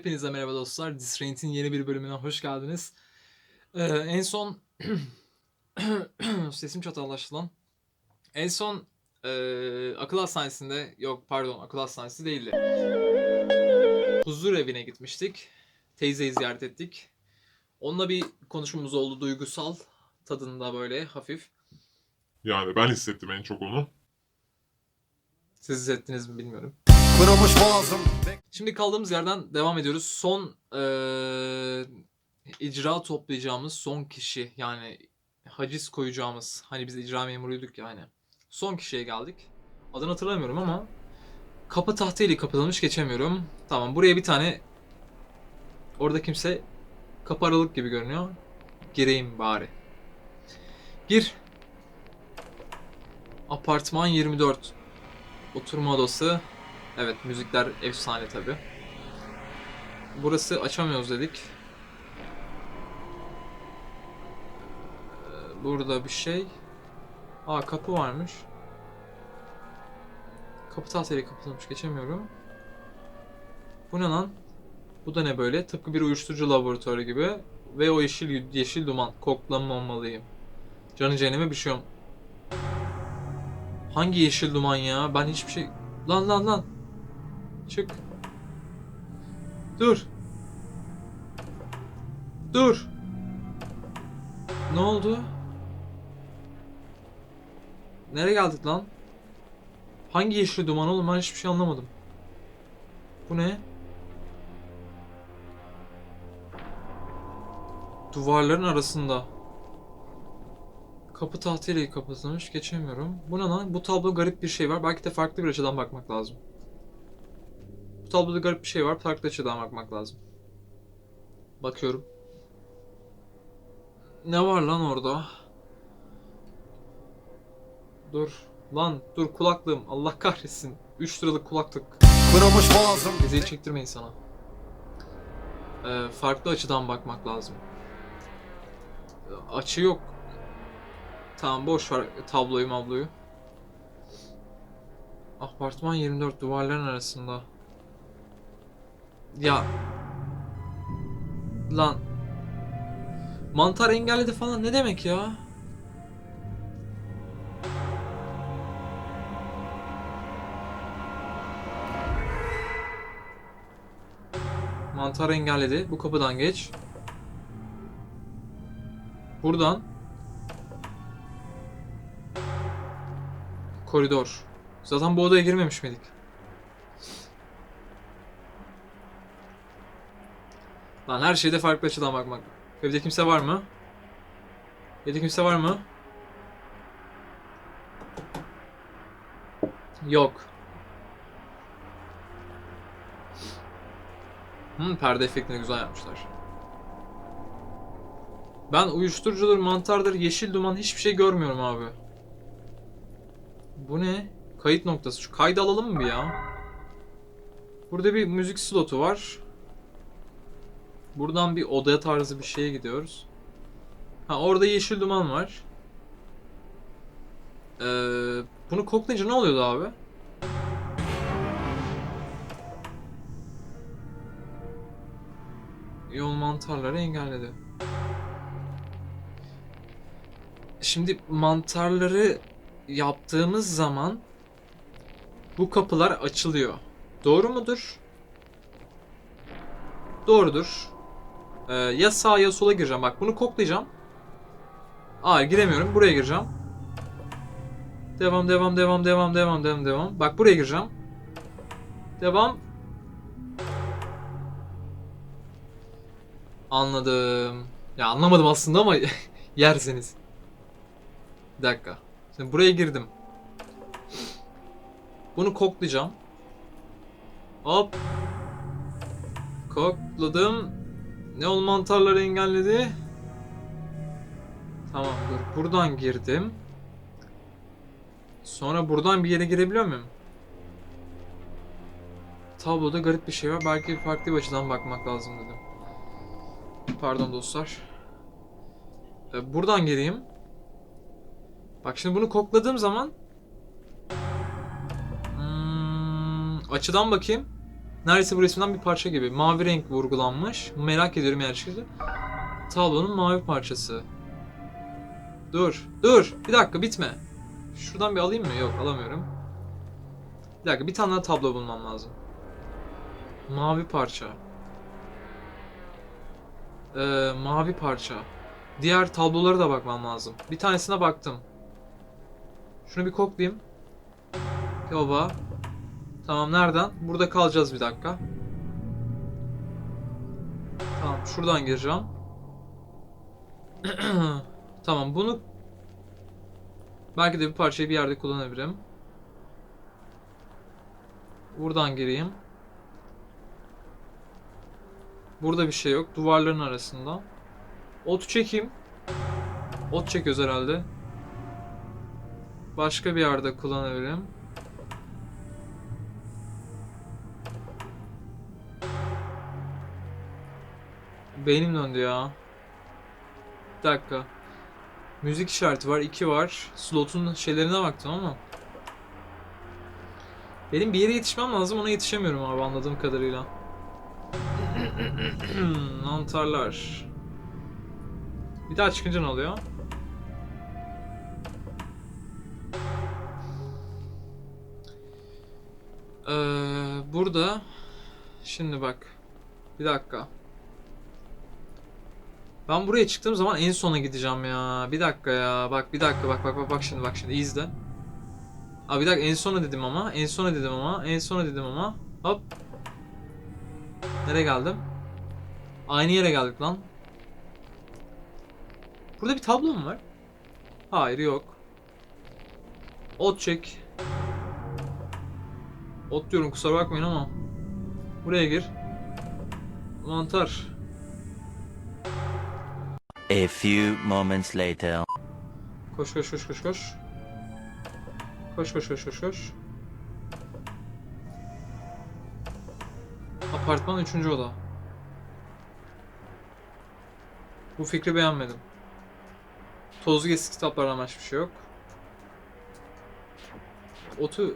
Hepinize merhaba dostlar. Disraint'in yeni bir bölümüne hoş geldiniz. Ee, en son... Sesim çatallaştı lan. En son ee, akıl hastanesinde... Yok pardon akıl hastanesi değildi. Huzur evine gitmiştik. Teyzeyi ziyaret ettik. Onunla bir konuşmamız oldu duygusal tadında böyle hafif. Yani ben hissettim en çok onu. Siz hissettiniz mi bilmiyorum. Kırılmış boğazım Şimdi kaldığımız yerden devam ediyoruz. Son eee, icra toplayacağımız son kişi yani haciz koyacağımız hani biz icra memuruyduk yani. Son kişiye geldik. Adını hatırlamıyorum ama kapı tahtayla kapatılmış geçemiyorum. Tamam buraya bir tane orada kimse kapı aralık gibi görünüyor. Gireyim bari. Gir. Apartman 24. Oturma odası. Evet müzikler efsane tabi. Burası açamıyoruz dedik. Ee, Burada bir şey. Aa kapı varmış. Kapı tahtayla kapatılmış geçemiyorum. Bu ne lan? Bu da ne böyle? Tıpkı bir uyuşturucu laboratuvarı gibi. Ve o yeşil yeşil duman. Koklamamalıyım. Canı cehenneme bir şey yok. Hangi yeşil duman ya? Ben hiçbir şey... Lan lan lan. Çık. Dur. Dur. Ne oldu? Nereye geldik lan? Hangi yeşil duman oğlum ben hiçbir şey anlamadım. Bu ne? Duvarların arasında. Kapı tahtıyla kapatılmış geçemiyorum. Bu ne lan? Bu tablo garip bir şey var. Belki de farklı bir açıdan bakmak lazım. Bu tabloda garip bir şey var. Farklı açıdan bakmak lazım. Bakıyorum. Ne var lan orada? Dur. Lan dur kulaklığım. Allah kahretsin. 3 liralık kulaklık. Kırılmış boğazım Eziyet çektirmeyin sana. Ee, farklı açıdan bakmak lazım. Açı yok. Tamam boş ver tabloyu mabloyu. Apartman 24 duvarların arasında. Ya. Lan. Mantar engelledi falan ne demek ya? Mantar engelledi. Bu kapıdan geç. Buradan. Koridor. Zaten bu odaya girmemiş miydik? Lan her şeyde farklı açıdan bakmak. Evde kimse var mı? Evde kimse var mı? Yok. Hmm, perde efektini güzel yapmışlar. Ben uyuşturucudur, mantardır, yeşil duman hiçbir şey görmüyorum abi. Bu ne? Kayıt noktası. Şu kaydı alalım mı bir ya? Burada bir müzik slotu var. Buradan bir odaya tarzı bir şeye gidiyoruz. Ha orada yeşil duman var. Ee, bunu koklayınca ne oluyordu abi? Yol mantarları engelledi. Şimdi mantarları yaptığımız zaman bu kapılar açılıyor. Doğru mudur? Doğrudur. Ee, ya sağa ya sola gireceğim. Bak bunu koklayacağım. Aa giremiyorum. Buraya gireceğim. Devam devam devam devam devam devam devam. Bak buraya gireceğim. Devam. Anladım. Ya anlamadım aslında ama yerseniz. Bir dakika. Şimdi buraya girdim. Bunu koklayacağım. Hop. Kokladım. Ne ol mantarları engelledi? Tamam dur. Buradan girdim. Sonra buradan bir yere girebiliyor muyum? Tabloda garip bir şey var. Belki farklı bir açıdan bakmak lazım dedim. Pardon dostlar. Ee, buradan gireyim. Bak şimdi bunu kokladığım zaman Hmm, açıdan bakayım. Neredeyse bu resimden bir parça gibi. Mavi renk vurgulanmış. Merak ediyorum gerçekten. Tablonun mavi parçası. Dur, dur. Bir dakika bitme. Şuradan bir alayım mı? Yok, alamıyorum. Bir dakika, bir tane daha tablo bulmam lazım. Mavi parça. Ee, mavi parça. Diğer tablolara da bakmam lazım. Bir tanesine baktım. Şunu bir koklayayım. Yoba. Tamam nereden? Burada kalacağız bir dakika. Tamam şuradan gireceğim. tamam bunu belki de bir parçayı bir yerde kullanabilirim. Buradan gireyim. Burada bir şey yok. Duvarların arasında. Otu çekeyim. Ot çekiyoruz herhalde. Başka bir yerde kullanabilirim. Beynim döndü ya. Bir dakika. Müzik işareti var, 2 var. Slotun şeylerine baktım ama. Benim bir yere yetişmem lazım, ona yetişemiyorum abi anladığım kadarıyla. Mantarlar. Bir daha çıkınca ne oluyor? Ee, burada şimdi bak bir dakika. Ben buraya çıktığım zaman en sona gideceğim ya. Bir dakika ya. Bak bir dakika bak bak bak bak şimdi bak şimdi izle. Abi bir dakika en sona dedim ama. En sona dedim ama. En sona dedim ama. Hop. Nereye geldim? Aynı yere geldik lan. Burada bir tablo mu var? Hayır yok. Ot çek. Ot diyorum kusura bakmayın ama. Buraya gir. Mantar. A few moments later. Koş koş koş koş koş. Koş koş koş koş koş. Apartman 3. oda. Bu fikri beğenmedim. Tozlu eski kitaplardan başka bir şey yok. Otu...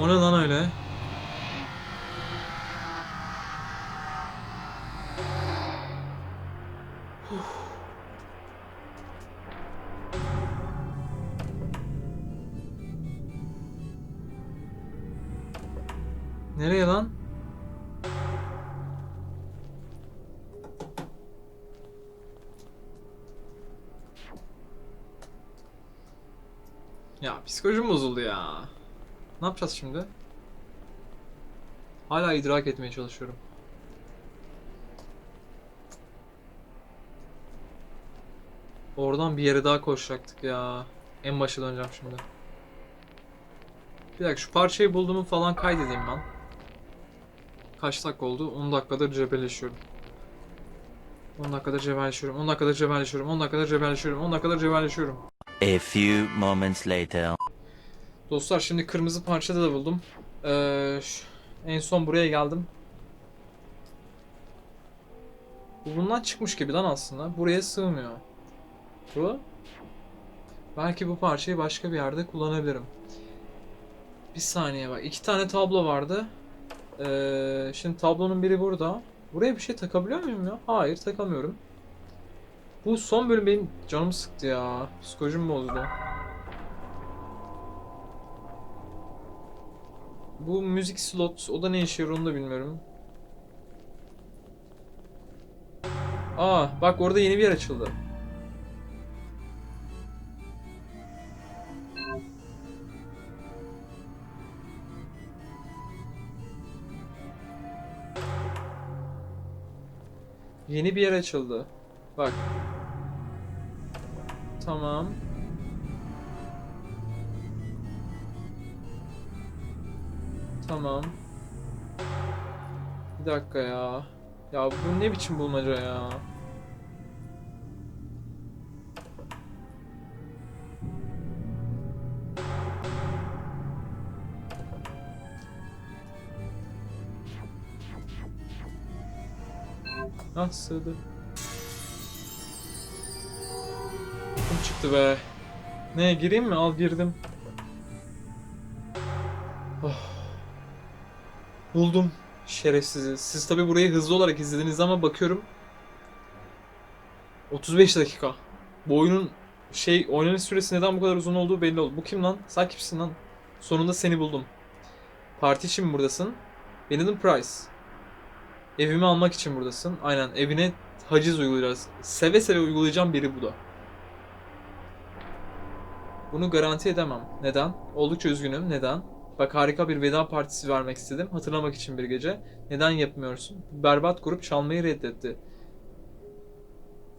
O ne lan öyle? Nereye lan? Ya psikolojim bozuldu ya. Ne yapacağız şimdi? Hala idrak etmeye çalışıyorum. Oradan bir yere daha koşacaktık ya. En başa döneceğim şimdi. Bir dakika şu parçayı bulduğumu falan kaydedeyim ben. Kaç dakika oldu? 10 dakikadır cebelleşiyorum. 10 dakikadır cebelleşiyorum. 10 dakikadır cebelleşiyorum. 10 dakikadır cebelleşiyorum. 10 dakikadır cebelleşiyorum. A few moments later. Dostlar şimdi kırmızı parçada da buldum. Ee, en son buraya geldim. Bu bundan çıkmış gibi lan aslında. Buraya sığmıyor. Bu. Belki bu parçayı başka bir yerde kullanabilirim. Bir saniye bak. iki tane tablo vardı. Ee, şimdi tablonun biri burada. Buraya bir şey takabiliyor muyum ya? Hayır takamıyorum. Bu son bölüm benim canımı sıktı ya. Psikolojim bozdu. Bu müzik slot, o da ne işe yarıyor onu da bilmiyorum. Aa, bak orada yeni bir yer açıldı. Yeni bir yer açıldı. Bak. Tamam. Tamam. Bir dakika ya. Ya bu ne biçim bulmaca ya? Ah sığdı. Kum çıktı be. Ne gireyim mi? Al girdim. Oh. Buldum. Şerefsizi. Siz tabi burayı hızlı olarak izlediniz ama bakıyorum 35 dakika. Bu oyunun şey oynanış süresi neden bu kadar uzun olduğu belli oldu. Bu kim lan? Sen kimsin lan? Sonunda seni buldum. Parti için mi buradasın? Benim adım Price. Evimi almak için buradasın. Aynen evine haciz uygulayacağız. Seve seve uygulayacağım biri bu da. Bunu garanti edemem. Neden? Oldukça üzgünüm. Neden? Bak harika bir veda partisi vermek istedim. Hatırlamak için bir gece. Neden yapmıyorsun? Berbat grup çalmayı reddetti.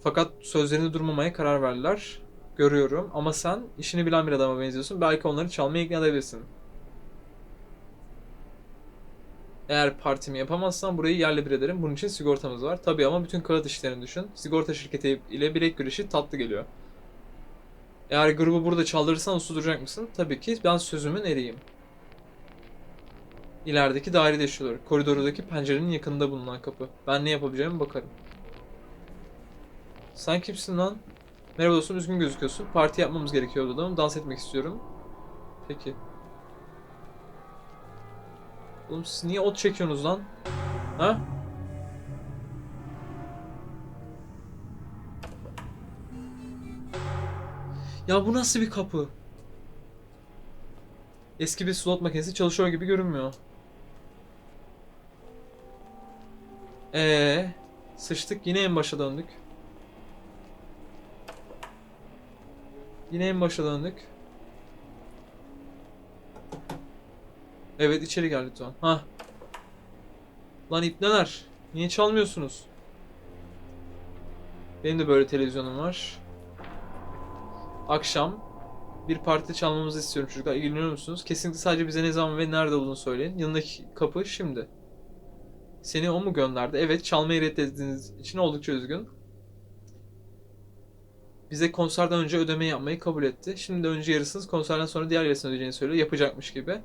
Fakat sözlerinde durmamaya karar verdiler. Görüyorum ama sen işini bilen bir adama benziyorsun. Belki onları çalmaya ikna edebilirsin. Eğer partimi yapamazsan burayı yerle bir ederim. Bunun için sigortamız var. Tabii ama bütün kağıt işlerini düşün. Sigorta şirketi ile bilek güreşi tatlı geliyor. Eğer grubu burada çaldırırsan uslu duracak mısın? Tabii ki ben sözümün eriyim. İlerideki dairede yaşıyorlar. Koridordaki pencerenin yakınında bulunan kapı. Ben ne yapabileceğime bakarım. Sen kimsin lan? Merhaba dostum, üzgün gözüküyorsun. Parti yapmamız gerekiyor odada. Dans etmek istiyorum. Peki. Oğlum siz niye ot çekiyorsunuz lan? Ha? Ya bu nasıl bir kapı? Eski bir slot makinesi çalışıyor gibi görünmüyor. Ee, sıçtık yine en başa döndük. Yine en başa döndük. Evet içeri gel lütfen. Ha. Lan ipneler. Niye çalmıyorsunuz? Benim de böyle televizyonum var. Akşam bir parti çalmamızı istiyorum çocuklar. İlgileniyor musunuz? Kesinlikle sadece bize ne zaman ve nerede olduğunu söyleyin. Yanındaki kapı şimdi. Seni o mu gönderdi? Evet, çalmayı reddettiğiniz için oldukça üzgün. Bize konserden önce ödeme yapmayı kabul etti. Şimdi de önce yarısını, konserden sonra diğer yarısını ödeyeceğini söylüyor. Yapacakmış gibi.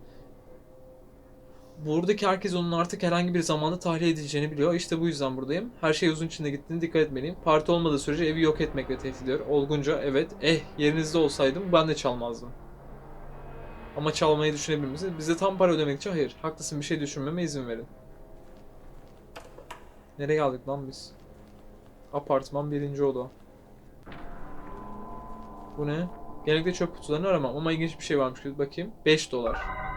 Buradaki herkes onun artık herhangi bir zamanda tahliye edileceğini biliyor. İşte bu yüzden buradayım. Her şey uzun içinde gittiğine dikkat etmeliyim. Parti olmadığı sürece evi yok etmekle tehdit ediyor. Olgunca evet. Eh yerinizde olsaydım ben de çalmazdım. Ama çalmayı düşünebilir misiniz? Bize tam para ödemek için hayır. Haklısın bir şey düşünmeme izin verin. Nereye geldik lan biz? Apartman birinci oda. Bu ne? Genellikle çöp kutularını aramam ama ilginç bir şey varmış. Bakayım. 5 dolar.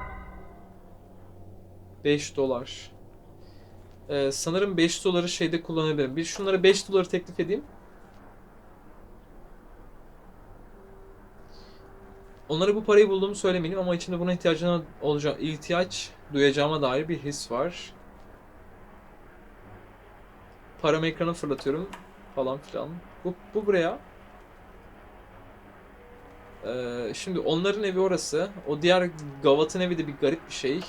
5 dolar. Ee, sanırım 5 doları şeyde kullanabilirim. Bir şunlara 5 doları teklif edeyim. Onlara bu parayı bulduğumu söylemeliyim ama içinde buna ihtiyacına olacak ihtiyaç duyacağıma dair bir his var. Paramı ekrana fırlatıyorum falan filan. Bu, bu buraya. Ee, şimdi onların evi orası. O diğer Gavat'ın evi de bir garip bir şey.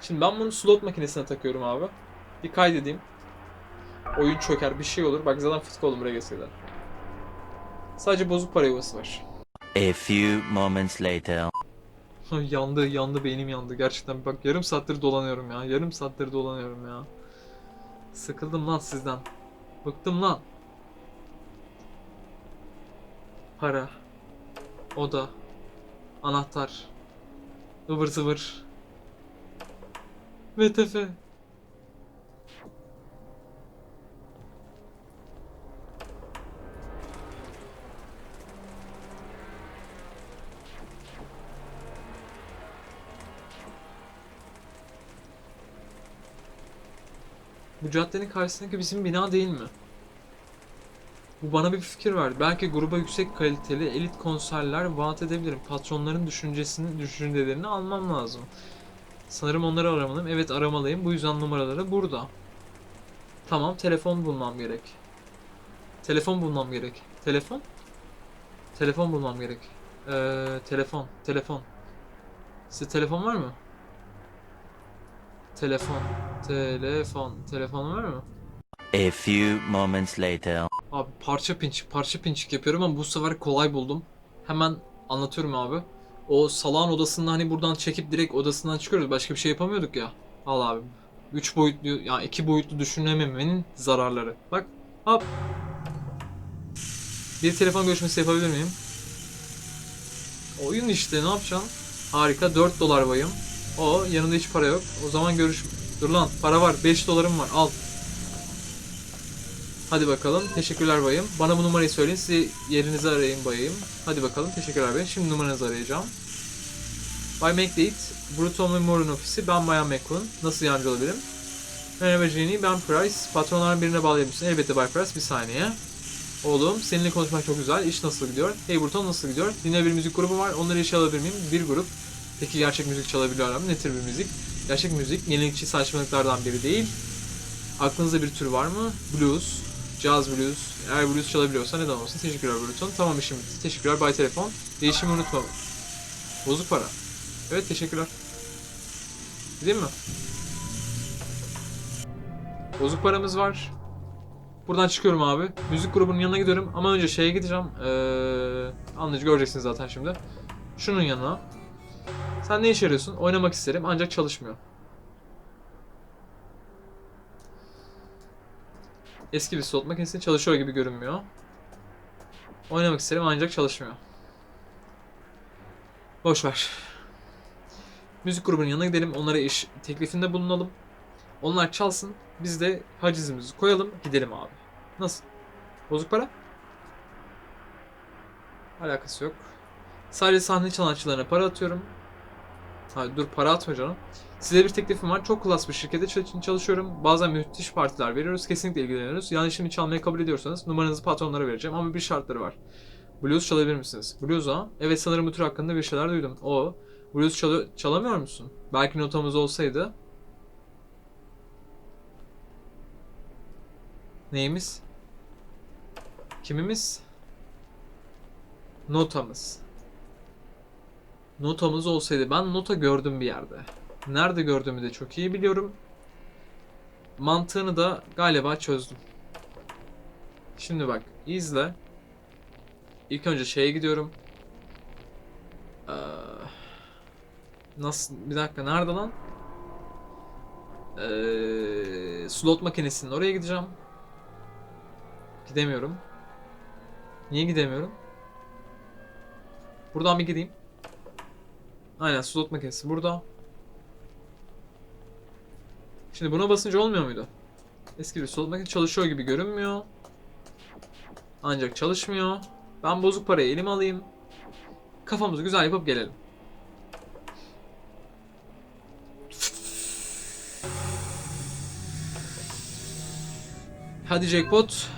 Şimdi ben bunu slot makinesine takıyorum abi. Bir kaydedeyim. Oyun çöker bir şey olur. Bak zaten fıtık oldum buraya gelseydi. Sadece bozuk para yuvası var. A few moments later. yandı yandı beynim yandı. Gerçekten bak yarım saattir dolanıyorum ya. Yarım saattir dolanıyorum ya. Sıkıldım lan sizden. Bıktım lan. Para. Oda. Anahtar. ıvır zıvır. VTF. Bu caddenin karşısındaki bizim bina değil mi? Bu bana bir fikir verdi. Belki gruba yüksek kaliteli elit konserler vaat edebilirim. Patronların düşüncesini, düşüncelerini almam lazım. Sanırım onları aramalıyım. Evet aramalıyım. Bu yüzden numaraları burada. Tamam telefon bulmam gerek. Telefon bulmam gerek. Telefon? Telefon bulmam gerek. Ee, telefon. Telefon. Sizde telefon var mı? Telefon. Telefon. Telefon var mı? A few moments later. Abi parça pinçik parça pinçik yapıyorum ama bu sefer kolay buldum. Hemen anlatıyorum abi. O salağın odasında hani buradan çekip direkt odasından çıkıyoruz. Başka bir şey yapamıyorduk ya. Al abi. 3 boyutlu ya yani iki boyutlu düşünememenin zararları. Bak hop. Bir telefon görüşmesi yapabilir miyim? Oyun işte ne yapacaksın? Harika 4 dolar bayım. O yanında hiç para yok. O zaman görüş Dur lan para var. 5 dolarım var. Al. Hadi bakalım. Teşekkürler bayım. Bana bu numarayı söyleyin. Size yerinizi arayayım bayım. Hadi bakalım. Teşekkürler bayım. Şimdi numaranızı arayacağım. Bay McDade, Bruton ve Moore'un ofisi. Ben Bayan McCoon. Nasıl yardımcı olabilirim? Merhaba Jenny, ben Price. Patronların birine bağlayabilirsin. Elbette Bay Price, bir saniye. Oğlum, seninle konuşmak çok güzel. İş nasıl gidiyor? Hey Bruton nasıl gidiyor? Yine bir müzik grubu var. Onları işe alabilir miyim? Bir grup. Peki gerçek müzik çalabiliyorlar mı? Ne tür bir müzik? Gerçek müzik, yenilikçi saçmalıklardan biri değil. Aklınızda bir tür var mı? Blues, jazz blues. Eğer blues çalabiliyorsa neden olmasın? Teşekkürler Bruton. Tamam işim bitti. Teşekkürler Bay Telefon. Değişimi unutma. Bozuk para. Evet teşekkürler. Gideyim mi? Bozuk paramız var. Buradan çıkıyorum abi. Müzik grubunun yanına gidiyorum ama önce şeye gideceğim. Ee, anlayıcı göreceksiniz zaten şimdi. Şunun yanına. Sen ne işe yarıyorsun? Oynamak isterim ancak çalışmıyor. Eski bir slot makinesi çalışıyor gibi görünmüyor. Oynamak isterim ancak çalışmıyor. Boş ver. Müzik grubunun yanına gidelim. Onlara iş teklifinde bulunalım. Onlar çalsın. Biz de hacizimizi koyalım. Gidelim abi. Nasıl? Bozuk para? Alakası yok. Sadece sahne sanatçılarına para atıyorum. Ha, dur para atma canım. Size bir teklifim var. Çok klas bir şirkette çal- çalışıyorum. Bazen müthiş partiler veriyoruz. Kesinlikle ilgileniyoruz. Yani işimi çalmayı kabul ediyorsanız numaranızı patronlara vereceğim. Ama bir şartları var. Blues çalabilir misiniz? Blues ha? Evet sanırım bu tür hakkında bir şeyler duydum. O. Blues çalı- çalamıyor musun? Belki notamız olsaydı. Neyimiz? Kimimiz? Notamız. Notamız olsaydı ben nota gördüm bir yerde. Nerede gördüğümü de çok iyi biliyorum. Mantığını da galiba çözdüm. Şimdi bak izle. İlk önce şeye gidiyorum. Ee, nasıl bir dakika nerede lan? Ee, slot makinesinin oraya gideceğim. Gidemiyorum. Niye gidemiyorum? Buradan bir gideyim. Aynen slot makinesi burada. Şimdi buna basınca olmuyor muydu? Eski bir slot makinesi çalışıyor gibi görünmüyor. Ancak çalışmıyor. Ben bozuk parayı elime alayım. Kafamızı güzel yapıp gelelim. Hadi jackpot.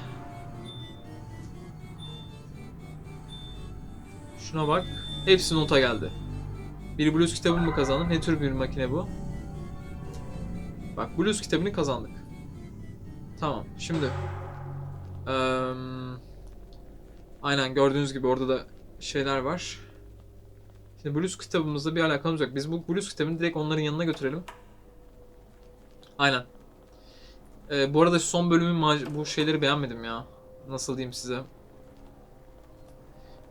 Şuna bak. Hepsi nota geldi. Bir blues kitabını mı kazandım? Ne tür bir makine bu? Bak blues kitabını kazandık. Tamam. Şimdi. Eee aynen gördüğünüz gibi orada da şeyler var. Şimdi blues kitabımızla bir alakamız yok. Biz bu blues kitabını direkt onların yanına götürelim. Aynen. Ee, bu arada son bölümün bu şeyleri beğenmedim ya. Nasıl diyeyim size?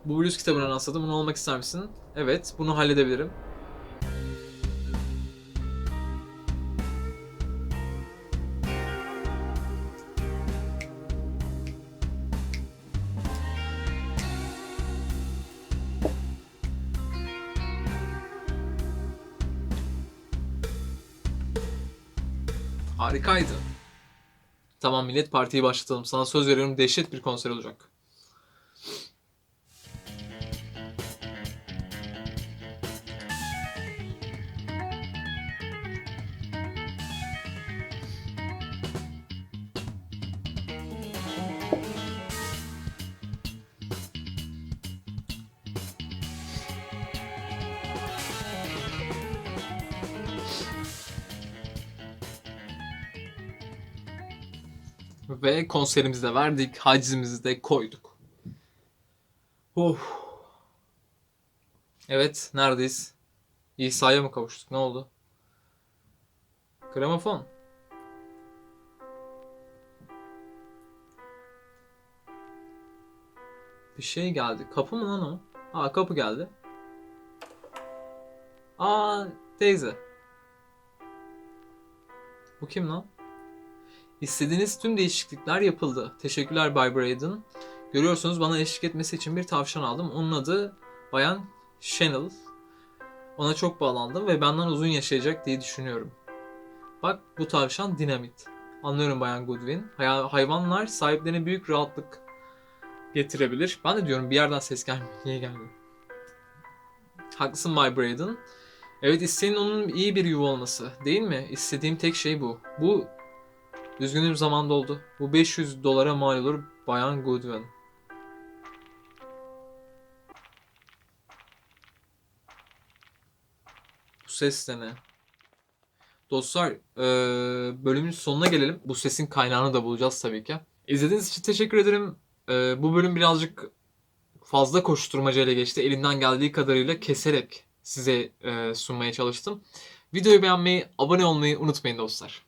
Bu blues kitabına rastladım. Bunu olmak ister misin? Evet. Bunu halledebilirim. Harikaydı. Tamam millet partiyi başlatalım. Sana söz veriyorum dehşet bir konser olacak. Ve konserimizi de verdik, hacizimizi de koyduk. Of. Evet, neredeyiz? İsa'ya mı kavuştuk? Ne oldu? Gramofon. Bir şey geldi. Kapı mı lan o? Aa kapı geldi. Aa teyze. Bu kim lan? İstediğiniz tüm değişiklikler yapıldı. Teşekkürler Bay Braden. Görüyorsunuz bana eşlik etmesi için bir tavşan aldım. Onun adı Bayan Channel. Ona çok bağlandım ve benden uzun yaşayacak diye düşünüyorum. Bak bu tavşan dinamit. Anlıyorum Bayan Goodwin. Hay- hayvanlar sahiplerine büyük rahatlık getirebilir. Ben de diyorum bir yerden ses gelmiyor. Niye gelmiyor? Haklısın My Braden. Evet isteğin onun iyi bir yuva olması. Değil mi? İstediğim tek şey bu. Bu üzgünüm zaman doldu. Bu 500 dolara mal olur Bayan Goodwin. Bu ses de ne? Dostlar eee, bölümün sonuna gelelim. Bu sesin kaynağını da bulacağız tabii ki. İzlediğiniz için teşekkür ederim. Eee, bu bölüm birazcık fazla koşturmacayla geçti. Elimden geldiği kadarıyla keserek size eee, sunmaya çalıştım. Videoyu beğenmeyi, abone olmayı unutmayın dostlar.